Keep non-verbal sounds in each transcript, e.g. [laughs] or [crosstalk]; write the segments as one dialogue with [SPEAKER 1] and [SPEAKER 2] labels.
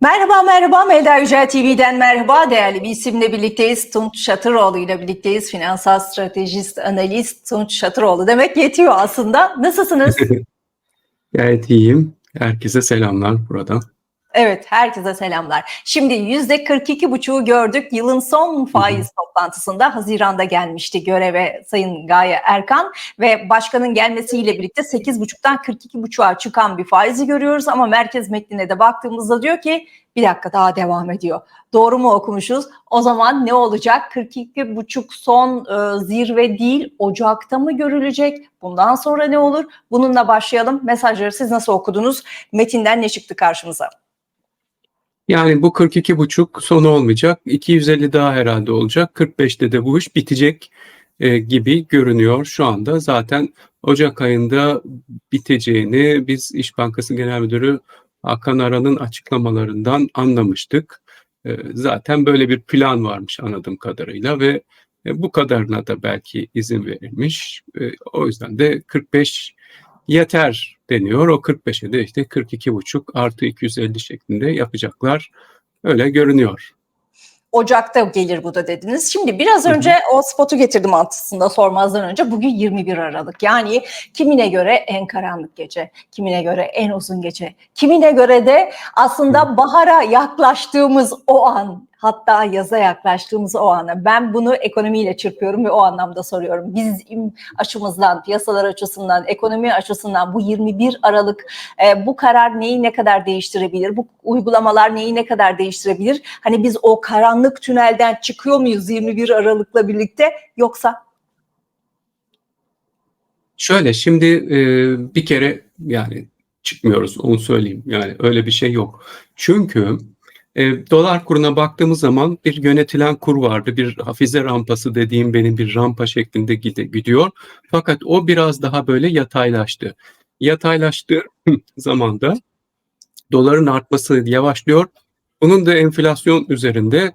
[SPEAKER 1] Merhaba merhaba Melda Yücel TV'den merhaba değerli bir isimle birlikteyiz. Tunç Şatıroğlu ile birlikteyiz. Finansal stratejist, analist Tunç Şatıroğlu demek yetiyor aslında. Nasılsınız? [laughs]
[SPEAKER 2] Gayet iyiyim. Herkese selamlar buradan.
[SPEAKER 1] Evet, herkese selamlar. Şimdi yüzde 42 buçuğu gördük. Yılın son faiz toplantısında Haziran'da gelmişti göreve Sayın Gaye Erkan ve başkanın gelmesiyle birlikte 8,5'tan 42 buçuğa çıkan bir faizi görüyoruz ama merkez metnine de baktığımızda diyor ki bir dakika daha devam ediyor. Doğru mu okumuşuz? O zaman ne olacak? 42 buçuk son e, zirve değil Ocak'ta mı görülecek? Bundan sonra ne olur? Bununla başlayalım. Mesajları siz nasıl okudunuz? Metinden ne çıktı karşımıza?
[SPEAKER 2] Yani bu 42 buçuk sonu olmayacak. 250 daha herhalde olacak. 45'te de bu iş bitecek e, gibi görünüyor şu anda. Zaten Ocak ayında biteceğini biz İş Bankası Genel Müdürü Hakan Aran'ın açıklamalarından anlamıştık. E, zaten böyle bir plan varmış anladığım kadarıyla ve e, bu kadarına da belki izin verilmiş. E, o yüzden de 45 yeter deniyor. O 45'e de işte 42,5 artı 250 şeklinde yapacaklar. Öyle görünüyor.
[SPEAKER 1] Ocak'ta gelir bu da dediniz. Şimdi biraz önce o spotu getirdim aslında sormazdan önce. Bugün 21 Aralık. Yani kimine göre en karanlık gece, kimine göre en uzun gece, kimine göre de aslında bahara yaklaştığımız o an, hatta yaza yaklaştığımız o ana. Ben bunu ekonomiyle çırpıyorum ve o anlamda soruyorum. Bizim açımızdan, piyasalar açısından, ekonomi açısından bu 21 Aralık e, bu karar neyi ne kadar değiştirebilir? Bu uygulamalar neyi ne kadar değiştirebilir? Hani biz o karanlık tünelden çıkıyor muyuz 21 Aralık'la birlikte yoksa?
[SPEAKER 2] Şöyle şimdi e, bir kere yani çıkmıyoruz onu söyleyeyim. Yani öyle bir şey yok. Çünkü e, dolar kuruna baktığımız zaman bir yönetilen kur vardı. Bir hafize rampası dediğim benim bir rampa şeklinde gidiyor. Fakat o biraz daha böyle yataylaştı. Yataylaştığı [laughs] zamanda doların artması yavaşlıyor. Bunun da enflasyon üzerinde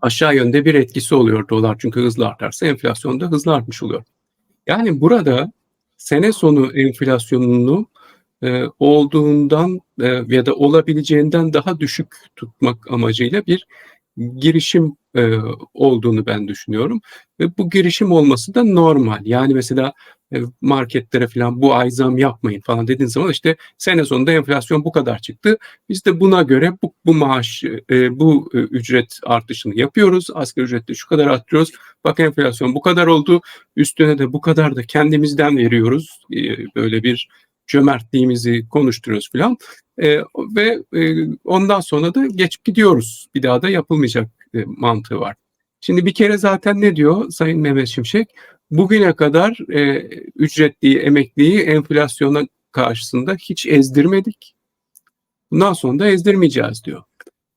[SPEAKER 2] aşağı yönde bir etkisi oluyor dolar. Çünkü hızlı artarsa enflasyon da hızlı artmış oluyor. Yani burada sene sonu enflasyonunu e, olduğundan e, ya da olabileceğinden daha düşük tutmak amacıyla bir girişim e, olduğunu ben düşünüyorum. Ve bu girişim olması da normal. Yani mesela e, marketlere falan bu ay zam yapmayın falan dediğin zaman işte sene sonunda enflasyon bu kadar çıktı. Biz de buna göre bu, bu maaş, bu ücret artışını yapıyoruz. Asgari ücretle şu kadar arttırıyoruz. Bak enflasyon bu kadar oldu. Üstüne de bu kadar da kendimizden veriyoruz. Böyle bir cömertliğimizi konuşturuyoruz falan. E, ve e, ondan sonra da geçip gidiyoruz. Bir daha da yapılmayacak e, mantığı var. Şimdi bir kere zaten ne diyor Sayın Mehmet Şimşek? Bugüne kadar e, ücretliyi, emekliyi enflasyona karşısında hiç ezdirmedik. Bundan sonra da ezdirmeyeceğiz diyor.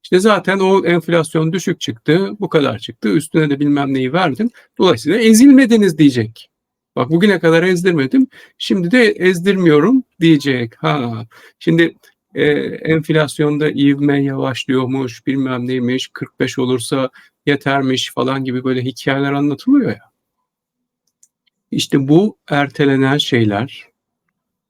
[SPEAKER 2] İşte zaten o enflasyon düşük çıktı, bu kadar çıktı. Üstüne de bilmem neyi verdim. Dolayısıyla ezilmediniz diyecek. Bak bugüne kadar ezdirmedim. Şimdi de ezdirmiyorum diyecek. Ha. Şimdi e, enflasyonda ivme yavaşlıyormuş, bilmem neymiş, 45 olursa yetermiş falan gibi böyle hikayeler anlatılıyor ya. İşte bu ertelenen şeyler,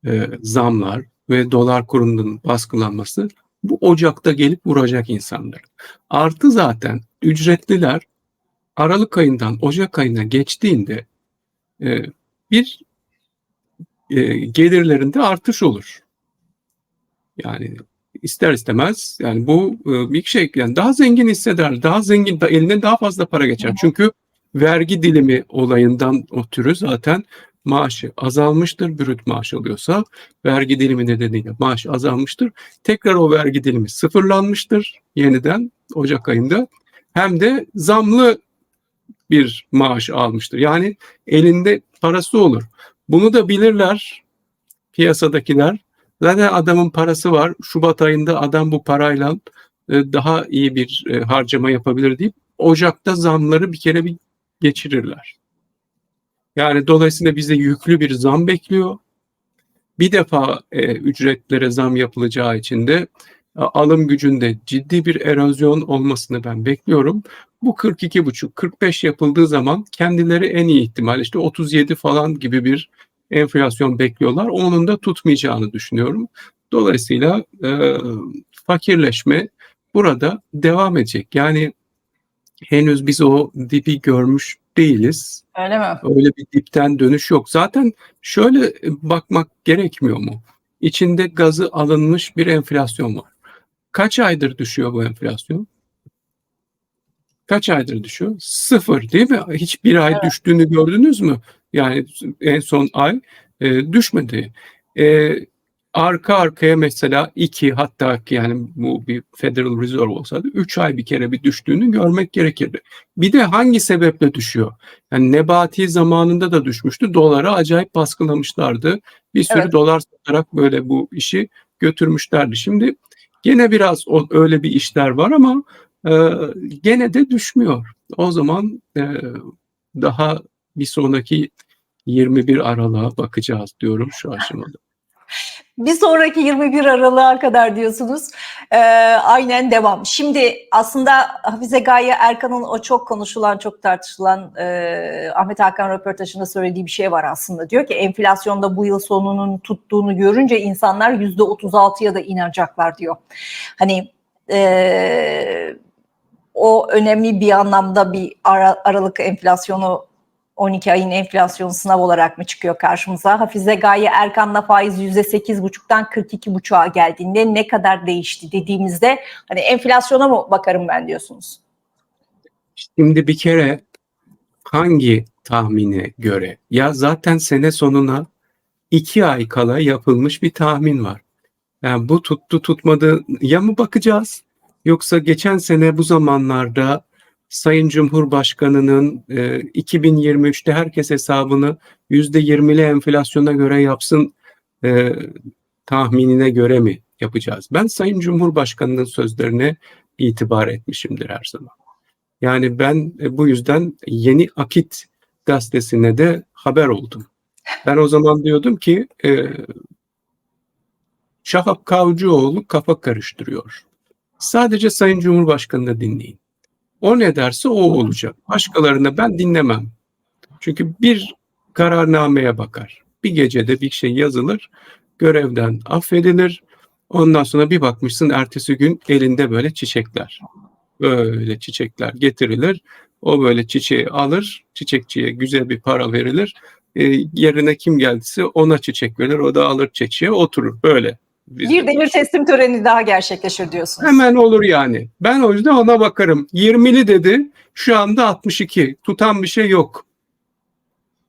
[SPEAKER 2] e, zamlar ve dolar kurunun baskılanması bu Ocak'ta gelip vuracak insanlar. Artı zaten ücretliler Aralık ayından Ocak ayına geçtiğinde e, bir e, gelirlerinde artış olur. Yani ister istemez yani bu e, bir şey yani daha zengin hisseder, daha zengin, da, eline daha fazla para geçer. Çünkü vergi dilimi olayından ötürü zaten maaşı azalmıştır. Brüt maaş alıyorsa vergi dilimi nedeniyle maaş azalmıştır. Tekrar o vergi dilimi sıfırlanmıştır yeniden Ocak ayında. Hem de zamlı bir maaş almıştır. Yani elinde parası olur. Bunu da bilirler piyasadakiler. Zaten adamın parası var. Şubat ayında adam bu parayla e, daha iyi bir e, harcama yapabilir deyip Ocak'ta zamları bir kere bir geçirirler. Yani dolayısıyla bize yüklü bir zam bekliyor. Bir defa e, ücretlere zam yapılacağı için de alım gücünde ciddi bir erozyon olmasını ben bekliyorum. Bu 42,5-45 yapıldığı zaman kendileri en iyi ihtimal işte 37 falan gibi bir enflasyon bekliyorlar. Onun da tutmayacağını düşünüyorum. Dolayısıyla e, fakirleşme burada devam edecek. Yani henüz biz o dibi görmüş değiliz.
[SPEAKER 1] Öyle mi?
[SPEAKER 2] Öyle bir dipten dönüş yok. Zaten şöyle bakmak gerekmiyor mu? İçinde gazı alınmış bir enflasyon var. Kaç aydır düşüyor bu enflasyon? Kaç aydır düşüyor? Sıfır değil mi? Hiç bir ay
[SPEAKER 1] Evet.
[SPEAKER 2] düştüğünü gördünüz mü? Yani en son ay e, düşmedi. E, arka arkaya mesela iki hatta yani bu bir Federal Reserve olsaydı üç ay bir kere bir düştüğünü görmek gerekirdi. Bir de hangi sebeple düşüyor? Yani Nebati zamanında da düşmüştü. Doları acayip baskılamışlardı. Bir sürü
[SPEAKER 1] Evet.
[SPEAKER 2] dolar satarak böyle bu işi götürmüşlerdi. Şimdi gene biraz o, öyle bir işler var ama e, gene de düşmüyor. O zaman e, daha bir sonraki 21 Aralık'a bakacağız diyorum şu aşamada. [laughs]
[SPEAKER 1] Bir sonraki 21 Aralık'a kadar diyorsunuz. Ee, aynen devam. Şimdi aslında Hafize Gaye Erkan'ın o çok konuşulan, çok tartışılan e, Ahmet Hakan röportajında söylediği bir şey var aslında. Diyor ki enflasyonda bu yıl sonunun tuttuğunu görünce insanlar %36'ya da inanacaklar diyor. Hani e, o önemli bir anlamda bir ara, Aralık enflasyonu 12 ayın enflasyon sınav olarak mı çıkıyor karşımıza? Hafize Gaye Erkan'la faiz %8,5'tan 42,5'a geldiğinde ne kadar değişti dediğimizde hani enflasyona mı bakarım ben diyorsunuz?
[SPEAKER 2] Şimdi bir kere hangi tahmine göre? Ya zaten sene sonuna iki ay kala yapılmış bir tahmin var. Yani bu tuttu tutmadı ya mı bakacağız? Yoksa geçen sene bu zamanlarda Sayın Cumhurbaşkanı'nın e, 2023'te herkes hesabını %20'li enflasyona göre yapsın e, tahminine göre mi yapacağız? Ben Sayın Cumhurbaşkanı'nın sözlerine itibar etmişimdir her zaman. Yani ben e, bu yüzden Yeni Akit gazetesine de haber oldum. Ben o zaman diyordum ki e, Şahap Kavcıoğlu kafa karıştırıyor. Sadece Sayın Cumhurbaşkanı'nı dinleyin. O ne derse o olacak. Başkalarını ben dinlemem. Çünkü bir kararnameye bakar. Bir gecede bir şey yazılır, görevden affedilir. Ondan sonra bir bakmışsın ertesi gün elinde böyle çiçekler. Böyle çiçekler getirilir. O böyle çiçeği alır, çiçekçiye güzel bir para verilir. E, yerine kim geldiyse ona çiçek verir, o da alır çiçeğe oturur. Böyle.
[SPEAKER 1] Bir demir teslim töreni daha gerçekleşir diyorsunuz.
[SPEAKER 2] Hemen olur yani. Ben o yüzden ona bakarım. 20'li dedi. Şu anda 62. Tutan bir şey yok.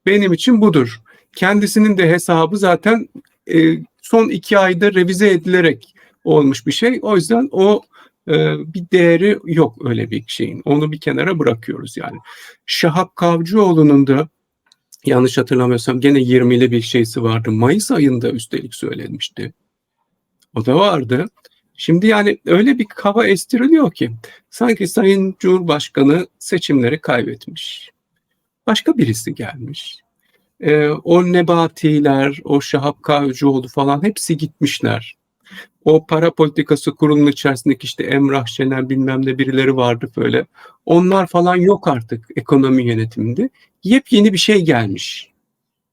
[SPEAKER 2] Benim için budur. Kendisinin de hesabı zaten e, son iki ayda revize edilerek olmuş bir şey. O yüzden o e, bir değeri yok öyle bir şeyin. Onu bir kenara bırakıyoruz yani. Şahap Kavcıoğlu'nun da yanlış hatırlamıyorsam gene 20'li bir şeysi vardı. Mayıs ayında üstelik söylenmişti. O da vardı. Şimdi yani öyle bir hava estiriliyor ki sanki Sayın Cumhurbaşkanı seçimleri kaybetmiş. Başka birisi gelmiş. Ee, o Nebatiler, o Şahap Kavcıoğlu falan hepsi gitmişler. O para politikası kurulunun içerisindeki işte Emrah Şener bilmem ne birileri vardı böyle. Onlar falan yok artık ekonomi yönetiminde. Yepyeni bir şey gelmiş.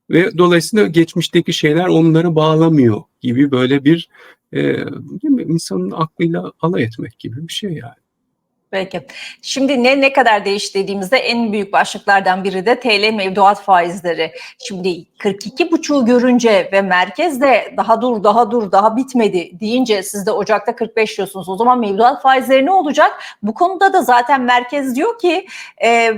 [SPEAKER 2] Ve dolayısıyla geçmişteki şeyler onları bağlamıyor gibi böyle bir e, değil mi? insanın aklıyla alay etmek gibi bir şey yani.
[SPEAKER 1] Peki. Şimdi ne ne kadar değişti dediğimizde en büyük başlıklardan biri de TL mevduat faizleri. Şimdi 42,5'u görünce ve merkezde daha dur daha dur daha bitmedi deyince siz de Ocak'ta 45 diyorsunuz. O zaman mevduat faizleri ne olacak? Bu konuda da zaten merkez diyor ki e,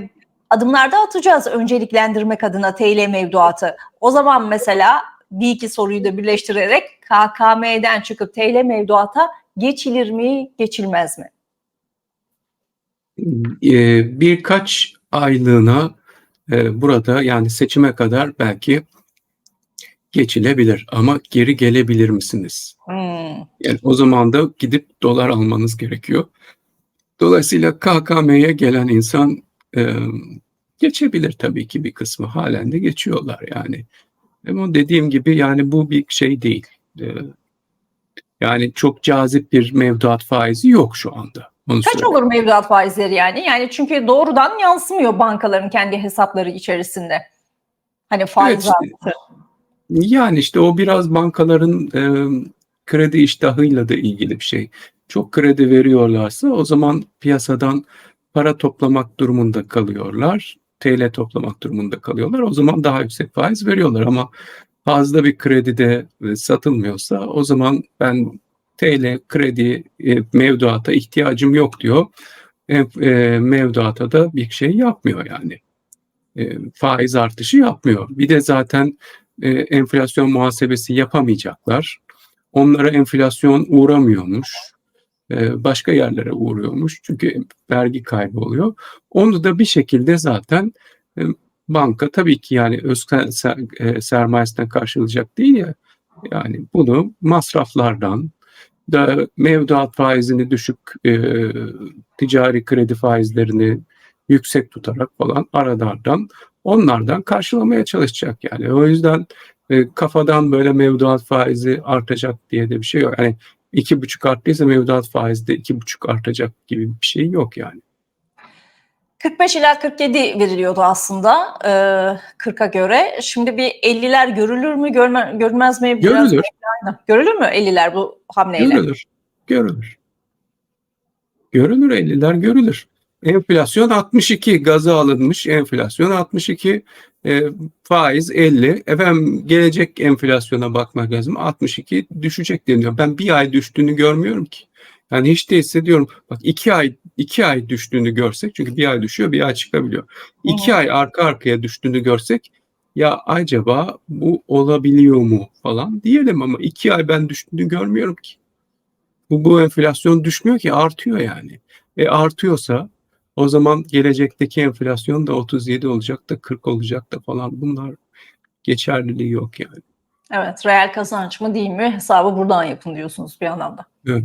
[SPEAKER 1] adımlarda atacağız önceliklendirmek adına TL mevduatı. O zaman mesela bir iki soruyu da birleştirerek KKM'den çıkıp TL mevduata geçilir mi geçilmez mi?
[SPEAKER 2] Ee, birkaç aylığına e, burada yani seçime kadar belki geçilebilir ama geri gelebilir misiniz?
[SPEAKER 1] Hmm.
[SPEAKER 2] Yani o zaman da gidip dolar almanız gerekiyor. Dolayısıyla KKM'ye gelen insan e, geçebilir tabii ki bir kısmı. Halen de geçiyorlar yani. Ama dediğim gibi yani bu bir şey değil. E, yani çok cazip bir mevduat faizi yok şu anda. Onu
[SPEAKER 1] Kaç
[SPEAKER 2] söyleyeyim.
[SPEAKER 1] olur mevduat faizleri yani? Yani çünkü doğrudan yansımıyor bankaların kendi hesapları içerisinde. Hani faiz
[SPEAKER 2] Evet.
[SPEAKER 1] artışı.
[SPEAKER 2] Yani işte o biraz bankaların e, kredi iştahıyla da ilgili bir şey. çok kredi veriyorlarsa o zaman piyasadan para toplamak durumunda kalıyorlar. TL toplamak durumunda kalıyorlar. O zaman daha yüksek faiz veriyorlar ama fazla bir kredide e, satılmıyorsa o zaman ben TL kredi e, mevduata ihtiyacım yok diyor. E, mevduata da bir şey yapmıyor yani. Faiz artışı yapmıyor. Bir de zaten enflasyon muhasebesi yapamayacaklar. Onlara enflasyon uğramıyormuş. E, başka yerlere uğruyormuş. Çünkü vergi kaybı oluyor. Onu da bir şekilde zaten e, banka tabii ki yani öz e, sermayesinden karşılayacak değil ya. Yani bunu masraflardan da mevduat faizini düşük e, ticari kredi faizlerini yüksek tutarak falan aralardan onlardan karşılamaya çalışacak yani. O yüzden e, kafadan böyle mevduat faizi artacak diye de bir şey yok. Yani iki buçuk arttıysa mevduat faizi de iki buçuk artacak gibi bir şey yok yani.
[SPEAKER 1] 45 ila 47 veriliyordu aslında e, 40'a göre. Şimdi bir 50'ler görülür mü görme, görülmez mi? Biraz
[SPEAKER 2] Görülür.
[SPEAKER 1] Aynen. Görülür mü 50'ler bu hamleyle?
[SPEAKER 2] Görülür. Görülür. Görülür 50'ler görülür. Enflasyon 62 gaza alınmış enflasyon 62 e, faiz 50 efendim gelecek enflasyona bakmak lazım 62 düşecek deniyor. Ben bir ay düştüğünü görmüyorum ki. Yani hiç değilse diyorum bak iki ay iki ay düştüğünü görsek çünkü bir ay düşüyor bir ay çıkabiliyor. İki ay arka arkaya düştüğünü görsek ya acaba bu olabiliyor mu falan diyelim ama iki ay ben düştüğünü görmüyorum ki. Bu, bu enflasyon düşmüyor ki artıyor yani. E artıyorsa o zaman gelecekteki enflasyon da 37 olacak da 40 olacak da falan bunlar geçerliliği yok yani.
[SPEAKER 1] Evet, reel kazanç mı değil mi hesabı buradan yapın diyorsunuz bir anlamda.
[SPEAKER 2] Evet.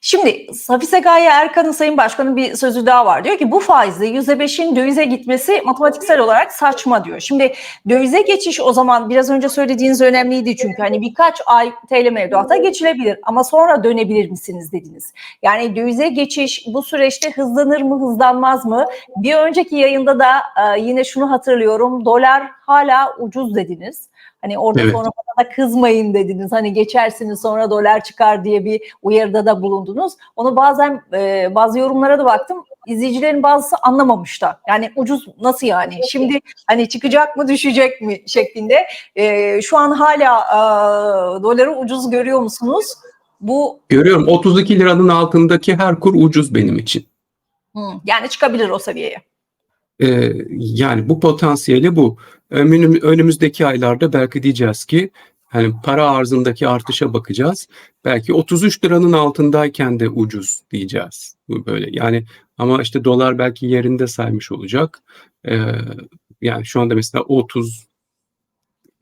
[SPEAKER 1] Şimdi Hafize Gaye Erkan'ın Sayın Başkan'ın bir sözü daha var. Diyor ki bu faizle %5'in dövize gitmesi matematiksel olarak saçma diyor. Şimdi dövize geçiş o zaman biraz önce söylediğiniz önemliydi çünkü hani birkaç ay TL mevduata geçilebilir ama sonra dönebilir misiniz dediniz. Yani dövize geçiş bu süreçte hızlanır mı hızlanmaz mı? Bir önceki yayında da e, yine şunu hatırlıyorum dolar hala ucuz dediniz. Hani orada
[SPEAKER 2] Evet.
[SPEAKER 1] sonra bana da kızmayın dediniz. Hani geçersiniz sonra dolar çıkar diye bir uyarıda da bulundunuz. Onu bazen e, bazı yorumlara da baktım. İzleyicilerin bazısı anlamamış da. Yani ucuz nasıl yani? Şimdi hani çıkacak mı düşecek mi şeklinde. E, şu an hala e, doları ucuz görüyor musunuz? Bu
[SPEAKER 2] Görüyorum 32 liranın altındaki her kur ucuz benim için.
[SPEAKER 1] hı, yani çıkabilir o seviyeye.
[SPEAKER 2] Ee, yani bu potansiyeli bu. Önüm- önümüzdeki aylarda belki diyeceğiz ki hani para arzındaki artışa bakacağız. Belki 33 liranın altındayken de ucuz diyeceğiz. Bu böyle. Yani ama işte dolar belki yerinde saymış olacak. Ee, yani şu anda mesela 30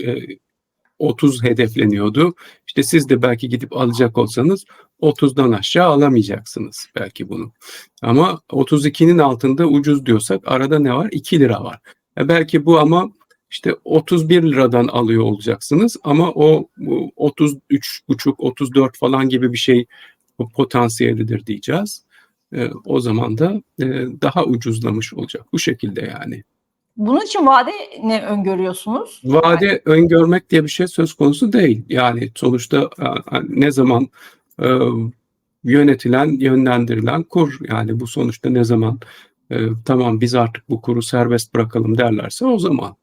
[SPEAKER 2] e, 30 hedefleniyordu. İşte siz de belki gidip alacak olsanız 30'dan aşağı alamayacaksınız belki bunu. Ama 32'nin altında ucuz diyorsak arada ne var? 2 lira var. E belki bu ama işte 31 liradan alıyor olacaksınız ama o bu 33,5 34 falan gibi bir şey potansiyelidir diyeceğiz. E, o zaman da e, daha ucuzlamış olacak. Bu şekilde yani.
[SPEAKER 1] Bunun için vade ne öngörüyorsunuz?
[SPEAKER 2] Vade öngörmek diye bir şey söz konusu değil. Yani sonuçta e, ne zaman e, yönetilen, yönlendirilen kur yani bu sonuçta ne zaman e, tamam biz artık bu kuru serbest bırakalım derlerse o zaman.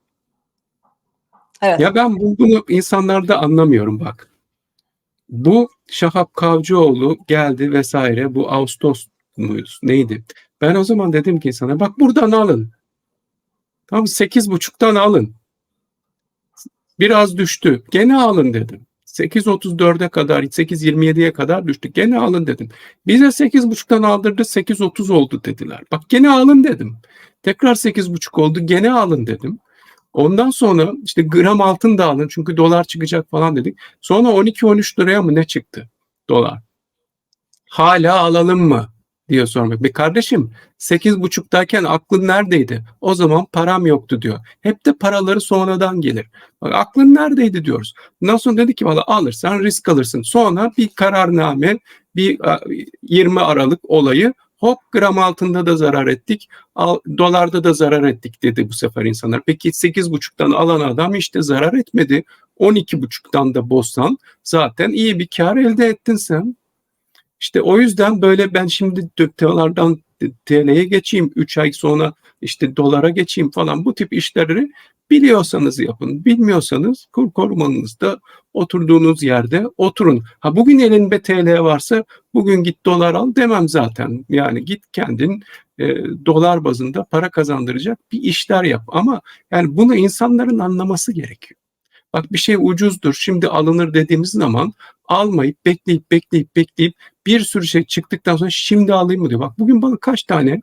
[SPEAKER 1] Evet.
[SPEAKER 2] Ya ben bu- bunu insanlarda anlamıyorum bak. Bu Şahap Kavcıoğlu geldi vesaire bu Ağustos muydu neydi? Ben o zaman dedim ki sana bak buradan alın. Tam sekiz buçuktan alın. Biraz düştü. Gene alın dedim. 8.34'e kadar 8.27'ye kadar düştü. Gene alın dedim. Bize 8.5'tan aldırdı 8.30 oldu dediler. Bak gene alın dedim. Tekrar 8.5 oldu gene alın dedim. Ondan sonra işte gram altın da alın çünkü dolar çıkacak falan dedik. Sonra 12-13 liraya mı ne çıktı dolar? Hala alalım mı diye sormak. Bir kardeşim 8.5'tayken aklın neredeydi? O zaman param yoktu diyor. Hep de paraları sonradan gelir. Bak, aklın neredeydi diyoruz. Sonra dedi ki valla alırsan risk alırsın. Sonra bir kararname bir a, 20 Aralık olayı hop gram altında da zarar ettik. Al, dolarda da zarar ettik dedi bu sefer insanlar. Peki 8.5'tan alan adam işte zarar etmedi. 12.5'tan da bozsan zaten iyi bir kar elde ettin sen. İşte o yüzden böyle ben şimdi dolardan TL'ye geçeyim, 3 ay sonra işte dolara geçeyim falan bu tip işleri biliyorsanız yapın. Bilmiyorsanız kur korumanızda oturduğunuz yerde oturun. Ha bugün elinde TL varsa bugün git dolar al demem zaten. Yani git kendin e, dolar bazında para kazandıracak bir işler yap. Ama yani bunu insanların anlaması gerekiyor. Bak bir şey ucuzdur şimdi alınır dediğimiz zaman almayıp bekleyip bekleyip bekleyip bir sürü şey çıktıktan sonra şimdi alayım mı diyor. Bak bugün bana kaç tane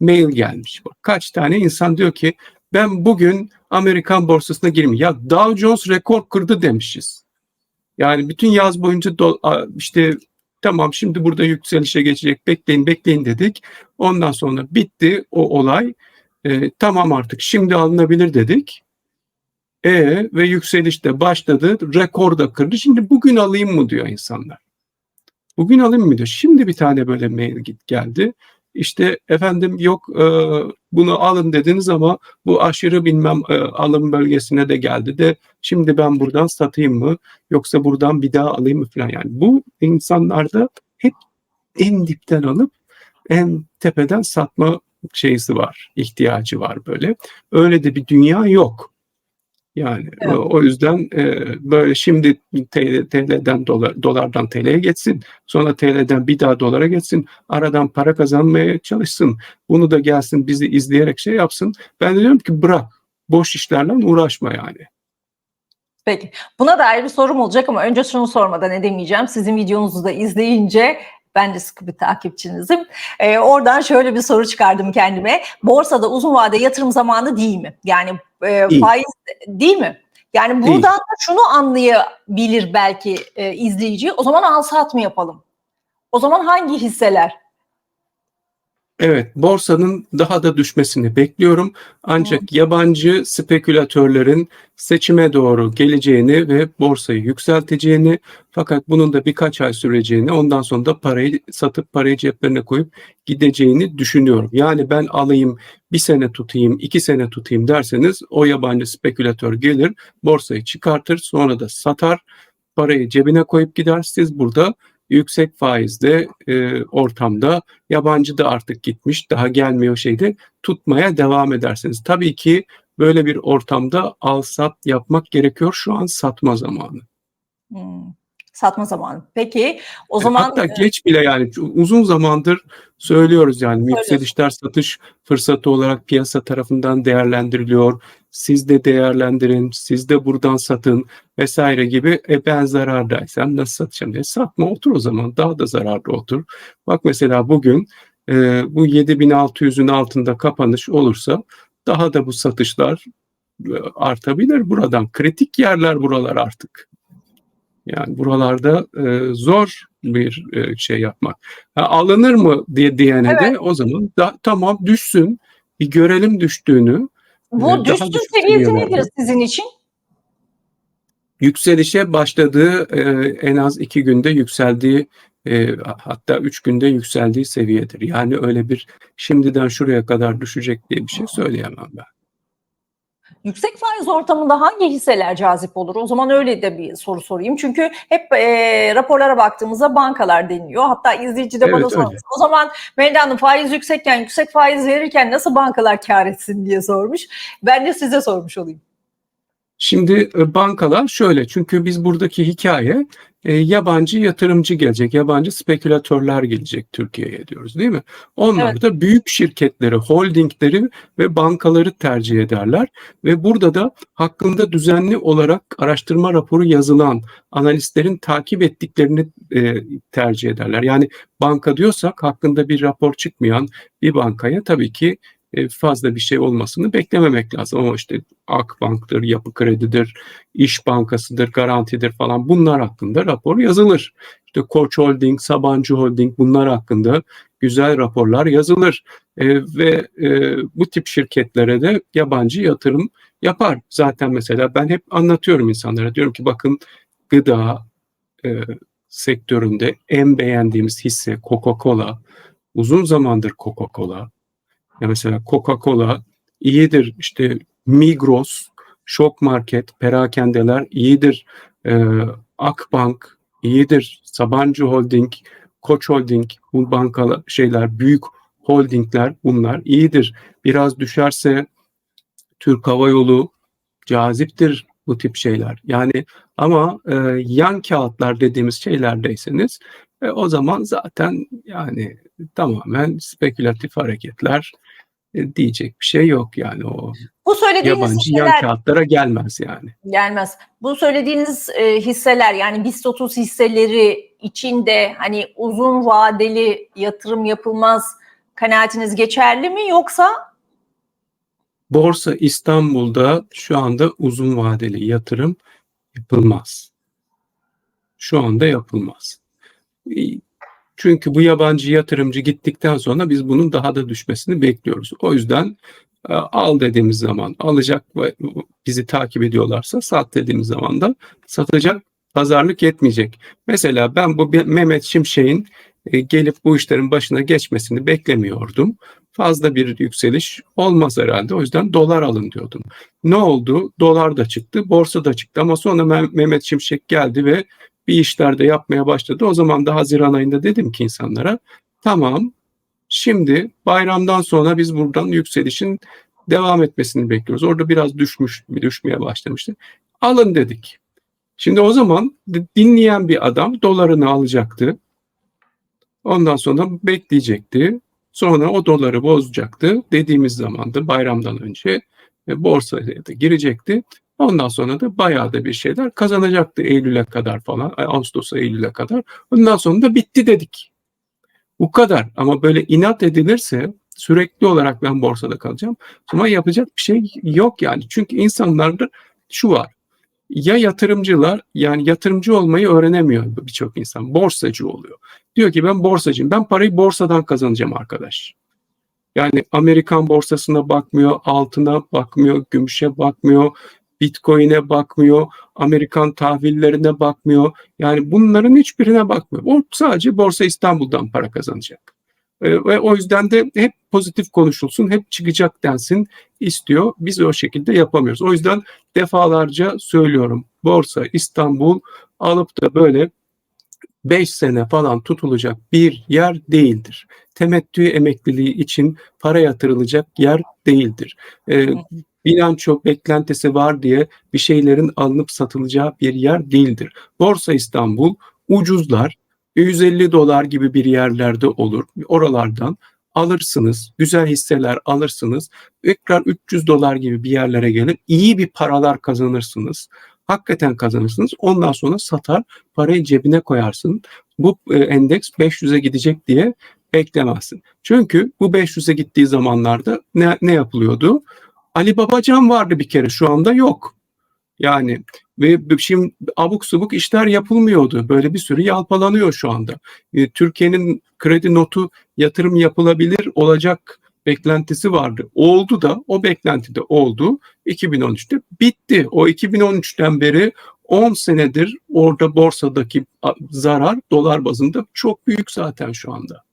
[SPEAKER 2] mail gelmiş. Bak kaç tane insan diyor ki ben bugün Amerikan borsasına gireyim. Ya Dow Jones rekor kırdı demişiz. Yani bütün yaz boyunca do, işte tamam şimdi burada yükselişe geçecek bekleyin bekleyin dedik. Ondan sonra bitti o olay. E, tamam artık şimdi alınabilir dedik. E ve yükseliş de başladı. Rekor da kırdı. Şimdi bugün alayım mı diyor insanlar. Bugün alayım mı diyor. Şimdi bir tane böyle mail git geldi. İşte efendim yok e, bunu alın dediniz ama bu aşırı bilmem e, alım bölgesine de geldi de şimdi ben buradan satayım mı yoksa buradan bir daha alayım mı falan yani bu insanlarda hep en dipten alıp en tepeden satma şeysi var ihtiyacı var böyle öyle de bir dünya yok. Yani
[SPEAKER 1] Evet.
[SPEAKER 2] o, yüzden e, böyle şimdi TL, TL'den dolar, dolardan TL'ye geçsin. Sonra TL'den bir daha dolara geçsin. Aradan para kazanmaya çalışsın. Bunu da gelsin bizi izleyerek şey yapsın. Ben de diyorum ki bırak. Boş işlerle uğraşma yani.
[SPEAKER 1] Peki. Buna dair bir sorum olacak ama önce şunu sormadan edemeyeceğim. Sizin videonuzu da izleyince ben de sıkı bir takipçinizim. Ee, oradan şöyle bir soru çıkardım kendime. Borsada uzun vade yatırım zamanı değil mi? Yani e,
[SPEAKER 2] Değil.
[SPEAKER 1] faiz değil mi? Yani
[SPEAKER 2] Değil.
[SPEAKER 1] buradan da şunu anlayabilir belki e, izleyici. O zaman al sat mı yapalım? O zaman hangi hisseler?
[SPEAKER 2] Evet, borsanın daha da düşmesini bekliyorum. Ancak yabancı spekülatörlerin seçime doğru geleceğini ve borsayı yükselteceğini fakat bunun da birkaç ay süreceğini ondan sonra da parayı satıp parayı ceplerine koyup gideceğini düşünüyorum. Yani ben alayım bir sene tutayım, iki sene tutayım derseniz o yabancı spekülatör gelir, borsayı çıkartır, sonra da satar, parayı cebine koyup gider. Siz burada yüksek faizde e, ortamda yabancı da artık gitmiş daha gelmiyor şeyde tutmaya devam edersiniz. Tabii ki böyle bir ortamda al sat yapmak gerekiyor. Şu an satma zamanı.
[SPEAKER 1] Hmm, satma zamanı. Peki o zaman
[SPEAKER 2] Hatta geç bile yani uzun zamandır söylüyoruz yani yükselişler satış fırsatı olarak piyasa tarafından değerlendiriliyor. Siz de değerlendirin, siz de buradan satın vesaire gibi. E ben zarardaysam nasıl satacağım diye satma otur o zaman daha da zararlı otur. Bak mesela bugün e, bu 7600'ün altında kapanış olursa daha da bu satışlar e, artabilir buradan. Kritik yerler buralar artık. Yani buralarda e, zor bir e, şey yapmak. Ha, alınır mı diye diyene
[SPEAKER 1] Evet.
[SPEAKER 2] de o zaman da tamam düşsün. Bir görelim düştüğünü.
[SPEAKER 1] Bu düştüğün
[SPEAKER 2] düşük
[SPEAKER 1] seviyesi nedir sizin için?
[SPEAKER 2] Yükselişe başladığı e, en az iki günde yükseldiği e, hatta üç günde yükseldiği seviyedir. Yani öyle bir şimdiden şuraya kadar düşecek diye bir şey söyleyemem ben.
[SPEAKER 1] Yüksek faiz ortamında hangi hisseler cazip olur? O zaman öyle de bir soru sorayım. Çünkü hep e, raporlara baktığımızda bankalar deniliyor. Hatta izleyici de
[SPEAKER 2] Evet,
[SPEAKER 1] bana sormuş. O zaman Melda Hanım faiz yüksekken, yüksek faiz verirken nasıl bankalar kar etsin diye sormuş. Ben de size sormuş olayım.
[SPEAKER 2] Şimdi e, bankalar şöyle çünkü biz buradaki hikaye e, yabancı yatırımcı gelecek, yabancı spekülatörler gelecek Türkiye'ye diyoruz değil mi? Onlar
[SPEAKER 1] Evet.
[SPEAKER 2] da büyük şirketleri, holdingleri ve bankaları tercih ederler ve burada da hakkında düzenli olarak araştırma raporu yazılan analistlerin takip ettiklerini e, tercih ederler. Yani banka diyorsak hakkında bir rapor çıkmayan bir bankaya tabii ki fazla bir şey olmasını beklememek lazım. Ama işte Akbank'tır, Yapı Kredi'dir, İş Bankası'dır, Garanti'dir falan bunlar hakkında rapor yazılır. İşte Koç Holding, Sabancı Holding bunlar hakkında güzel raporlar yazılır. E, ve e, bu tip şirketlere de yabancı yatırım yapar. Zaten mesela ben hep anlatıyorum insanlara. Diyorum ki bakın gıda e, sektöründe en beğendiğimiz hisse Coca-Cola. Uzun zamandır Coca-Cola. Ya mesela Coca-Cola iyidir. İşte Migros, Şok Market, Perakendeler iyidir. Ee, Akbank iyidir. Sabancı Holding Koç Holding, bu bankalar şeyler, büyük holdingler bunlar iyidir. Biraz düşerse Türk Hava Yolu caziptir bu tip şeyler. Yani ama e, yan kağıtlar dediğimiz şeylerdeyseniz e, o zaman zaten yani tamamen spekülatif hareketler e, diyecek bir şey yok yani o
[SPEAKER 1] Bu söylediğiniz
[SPEAKER 2] yabancı yan
[SPEAKER 1] hisseler
[SPEAKER 2] kağıtlara gelmez yani.
[SPEAKER 1] gelmez. Bu söylediğiniz e, hisseler yani BIST 30 hisseleri içinde hani uzun vadeli yatırım yapılmaz kanaatiniz geçerli mi yoksa
[SPEAKER 2] Borsa İstanbul'da şu anda uzun vadeli yatırım yapılmaz. Şu anda yapılmaz. Çünkü bu yabancı yatırımcı gittikten sonra biz bunun daha da düşmesini bekliyoruz. O yüzden e, al dediğimiz zaman alacak ve bizi takip ediyorlarsa sat dediğimiz zaman da satacak pazarlık yetmeyecek. Mesela ben bu Mehmet Şimşek'in e, gelip bu işlerin başına geçmesini beklemiyordum. Fazla bir yükseliş olmaz herhalde. O yüzden dolar alın diyordum. Ne oldu? Dolar da çıktı, borsa da çıktı ama sonra Mehmet Şimşek geldi ve bir işlerde yapmaya başladı. O zaman da Haziran ayında dedim ki insanlara tamam şimdi bayramdan sonra biz buradan yükselişin devam etmesini bekliyoruz. Orada biraz düşmüş, düşmeye başlamıştı. Alın dedik. Şimdi o zaman dinleyen bir adam dolarını alacaktı. Ondan sonra bekleyecekti. Sonra o doları bozacaktı. Dediğimiz zaman da bayramdan önce borsaya da girecekti. Ondan sonra da bayağı da bir şeyler kazanacaktı Eylül'e kadar falan. Ağustos'a Eylül'e kadar. Ondan sonra da bitti dedik. Bu kadar. Ama böyle inat edilirse sürekli olarak ben borsada kalacağım. Ama yapacak bir şey yok yani. Çünkü insanlarda şu var. Ya yatırımcılar yani yatırımcı olmayı öğrenemiyor birçok insan. Borsacı oluyor. Diyor ki ben borsacıyım. Ben parayı borsadan kazanacağım arkadaş. Yani Amerikan borsasına bakmıyor, altına bakmıyor, gümüşe bakmıyor, Bitcoin'e bakmıyor, Amerikan tahvillerine bakmıyor. Yani bunların hiçbirine bakmıyor. O sadece Borsa İstanbul'dan para kazanacak. Ee, Ve o yüzden de hep pozitif konuşulsun, hep çıkacak densin istiyor. Biz o şekilde yapamıyoruz. O yüzden defalarca söylüyorum. Borsa İstanbul alıp da böyle 5 sene falan tutulacak bir yer değildir. Temettü emekliliği için para yatırılacak yer değildir. Ee, bilanço beklentisi var diye bir şeylerin alınıp satılacağı bir yer değildir. Borsa İstanbul ucuzlar 150 dolar gibi bir yerlerde olur. Oralardan alırsınız, güzel hisseler alırsınız. Tekrar 300 dolar gibi bir yerlere gelip iyi bir paralar kazanırsınız. Hakikaten kazanırsınız. Ondan sonra satar, parayı cebine koyarsın. Bu e, endeks 500'e gidecek diye beklemezsin. Çünkü bu 500'e gittiği zamanlarda ne, ne yapılıyordu? Ali Babacan vardı bir kere şu anda yok. Yani ve şimdi abuk subuk işler yapılmıyordu. Böyle bir sürü yalpalanıyor şu anda. E, Türkiye'nin kredi notu yatırım yapılabilir olacak beklentisi vardı. Oldu da o beklenti de oldu. 2013'te bitti. O 2013'ten beri 10 senedir orada borsadaki zarar dolar bazında çok büyük zaten şu anda.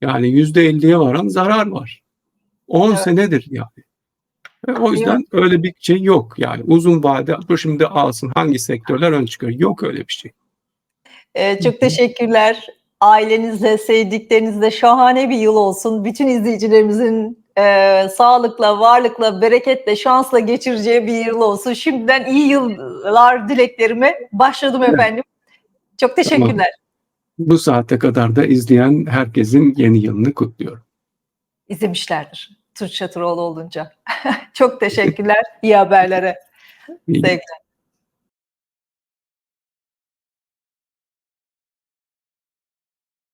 [SPEAKER 2] Yani %50'ye varan zarar var. 10 evet. senedir yani. [laughs] O yüzden yok. öyle bir şey yok. Yani uzun vade bu şimdi alsın hangi sektörler ön çıkıyor. Yok öyle bir şey.
[SPEAKER 1] Ee, çok teşekkürler. Ailenizle, sevdiklerinizle şahane bir yıl olsun. Bütün izleyicilerimizin e, sağlıkla, varlıkla, bereketle, şansla geçireceği bir yıl olsun. Şimdiden iyi yıllar dileklerime başladım efendim. Çok teşekkürler. Tamam.
[SPEAKER 2] Bu saate kadar da izleyen herkesin yeni yılını kutluyorum.
[SPEAKER 1] İzlemişlerdir. Türk Çatıroğlu olunca. [laughs] Çok teşekkürler. İyi haberlere. Sevgiler.